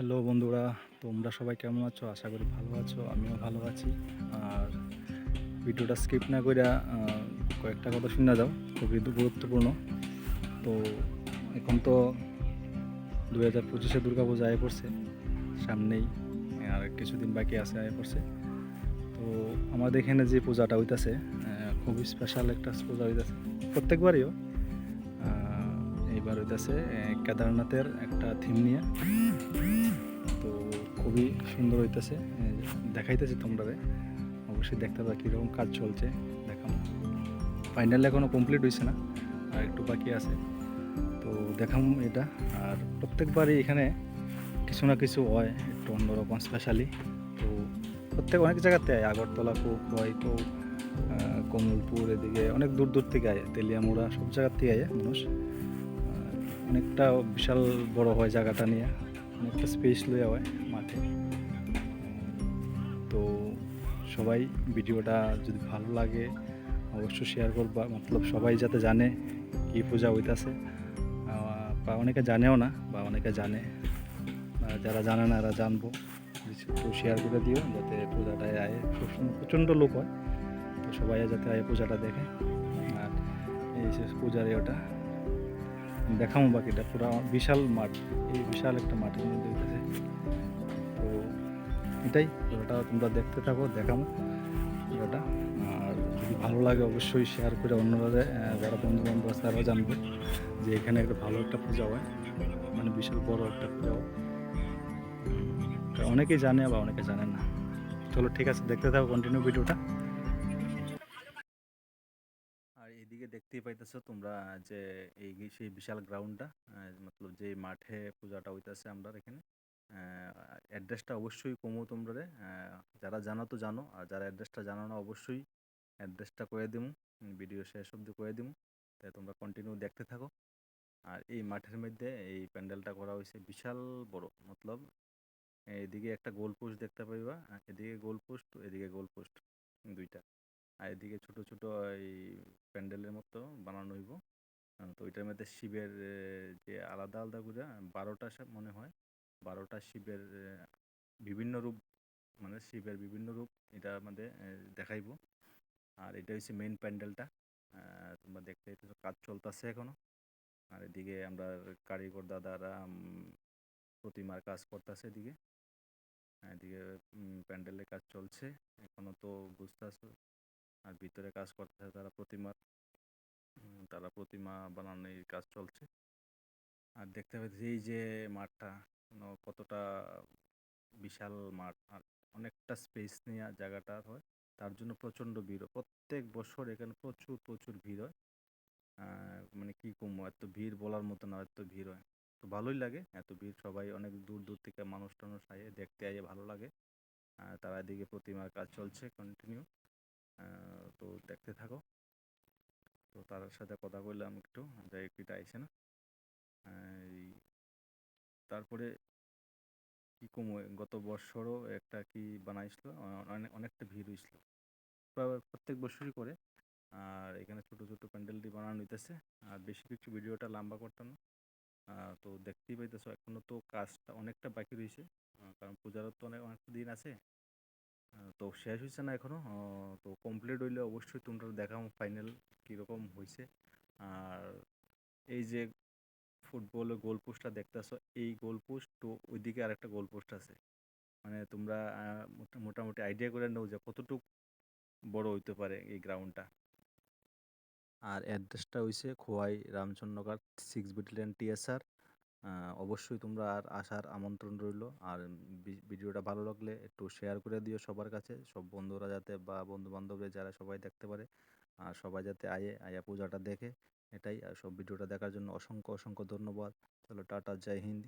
Hello বন্ধুরা, তোমরা সবাই কেমন আছো? আশা করি ভালো আছো, আমিও ভালো আছি। আর ভিডিওটা স্কিপ না করে কয়েকটা কথা শুনে দাও খুবই গুরুত্বপূর্ণ। তো এখন তো দু হাজার পঁচিশে দুর্গাপূজা আয় পড়ছে, সামনেই, আর কিছুদিন বাকি আছে আয় পড়ছে। তো আমাদের এখানে যে পূজাটা হইতাছে খুবই স্পেশাল একটা পূজা হইতাছে প্রত্যেকবারইও এইবার হইতাছে কেদারনাথের একটা থিম নিয়ে। খুবই সুন্দর হইতেছে দেখাইতেছি তোমরা অবশ্যই দেখতে পাবে কীরকম কাজ চলছে, দেখাম। ফাইনাল এখনও কমপ্লিট হয়েছে না, আর একটু বাকি আছে। তো দেখাম এটা, আর প্রত্যেকবারই এখানে কিছু না কিছু হয়, একটু অন্যরকম স্পেশালি তো প্রত্যেক অনেক জায়গাতে আয়, আগরতলা কোক হয় তো কমলপুর এদিকে, অনেক দূর দূর থেকে আয়, তেলিয়ামুড়া, সব জায়গার থেকে আয় মানুষ। অনেকটা বিশাল বড় হয় জায়গাটা নিয়ে। অনেকটা স্পেস লইয়া হয় মাঠে। তো সবাই ভিডিওটা যদি ভালো লাগে, অবশ্যই শেয়ার করবা। মতলব সবাই যাতে জানে কী পূজা হইতাছে। বা অনেকে জানেও না, বা অনেকে জানে। যারা জানে না, এরা জানব। একটু শেয়ার করে দিও, যাতে পূজাটায় আয় সবসময় প্রচণ্ড লোক হয়। তো সবাই যাতে আয় পূজাটা দেখে। আর এই পূজার ওটা দেখাবো বাকিটা, পুরো বিশাল মাঠ, এই বিশাল একটা মাঠের মধ্যে উঠেছে। তো এটাই, পুরোটা তোমরা দেখতে থাকো দেখাবো পুরোটা। আর যদি ভালো লাগে অবশ্যই শেয়ার করে অন্যরা যারা বন্ধু বান্ধব আছে, তারাও জানবে যে এখানে একটা ভালো একটা পূজা হয়। মানে বিশাল বড় একটা পূজা হয়। অনেকেই জানে বা অনেকে জানে না। চলো ঠিক আছে, দেখতে থাকো কন্টিনিউ ভিডিওটা দেখতেই পাইতেছো তোমরা, যে এই সেই বিশাল গ্রাউন্ডটা মতলব যে মাঠে পূজাটা হইতাছে আমরা এখানে। অ্যাড্রেসটা অবশ্যই কমো তোমরা যারা জানো তো জানো, আর যারা অ্যাড্রেসটা জানো না অবশ্যই অ্যাড্রেসটা করে দিমু ভিডিও শেষ অব্দি করে দিমু তাই তোমরা কন্টিনিউ দেখতে থাকো। আর এই মাঠের মধ্যে এই প্যান্ডেলটা করা হয়েছে বিশাল বড়, মতলব এদিকে একটা গোল পোস্ট দেখতে পাইবা, এদিকে গোল পোস্ট এদিকে গোল পোস্ট দুইটা। আর এদিকে ছোট ছোট এই প্যান্ডেলের মতো বানানো হইব। তো ওইটার মধ্যে শিবের যে আলাদা আলাদা করে বারোটা মনে হয়, বারোটা শিবের বিভিন্ন রূপ মানে শিবের বিভিন্ন রূপ এটা আমাদের দেখাইবো। আর এটা হচ্ছে মেইন প্যান্ডেলটা। তোমরা দেখতে কাজ চলতেছে এখনও। আর এদিকে আমরা কারিগর দাদারা প্রতিমার কাজ করতেছে এদিকে। এদিকে প্যান্ডেলের কাজ চলছে। এখনও তো বুঝতেছো আর ভিতরে কাজ করতেছে তারা প্রতিমার তারা প্রতিমা বানানোর কাজ চলছে। আর দেখতে পাচ্ছি এই যে মাঠটা কতটা বিশাল মাঠ। আর অনেকটা স্পেস নেওয়া জায়গাটা হয়। তার জন্য প্রচণ্ড ভিড়। হয় প্রত্যেক বছর এখানে প্রচুর প্রচুর ভিড় হয়। মানে কি কমবো এত ভিড় বলার মতো না, এত ভিড় হয়। তো ভালোই লাগে, এত ভিড় সবাই অনেক দূর দূর থেকে মানুষ টানুষ আয়ে দেখতে আইয়ে ভালো লাগে। তারা এদিকে প্রতিমার কাজ চলছে কন্টিনিউ তো দেখতে থাকো। তো তার সাথে কথা বললাম একটু, যাই একটু আইসে না। তারপরে কি কমো, গত বছরও একটা কি বানাইছিল অনেক অনেকটা ভিড় হয়েছিল প্রত্যেক বছরই করে। আর এখানে ছোট ছোট প্যান্ডেলটি বানানো হইতেছে। আর বেশি কিছু ভিডিওটা লম্বা করতাম না। তো দেখতেই পাইতেছো, এখনও তো কাজটা অনেকটা বাকি রয়েছে কারণ পূজারও তো অনেক, অনেকটা দিন আছে। তো শেষ হয়েছে না এখনও তো কমপ্লিট হইলে অবশ্যই তোমরা দেখাও ফাইনাল কীরকম হয়েছে আর এই যে ফুটবলের গোল পোস্টটা দেখতেছো, এই গোল পোস্ট তো ওইদিকে আরেকটা গোল পোস্ট আছে। মানে তোমরা মোটামুটি আইডিয়া করে নাও যে কতটুক বড় হইতে পারে এই গ্রাউন্ডটা আর অ্যাড্রেসটা হইছে Khowai Ramchandraghat six battalion TSR অবশ্যই তোমরা আর আসার আমন্ত্রণ রইল। আর ভিডিওটা ভালো লাগলে একটু শেয়ার করে দিও সবার কাছে। সব বন্ধুরা যাতে বা বন্ধু বান্ধবরা যারা সবাই দেখতে পারে, আর সবাই যাতে আয়ে, আয়া পূজাটা দেখে, এটাই। আর সব ভিডিওটা দেখার জন্য অসংখ্য অসংখ্য ধন্যবাদ। চলো টাটা, জয় হিন্দ।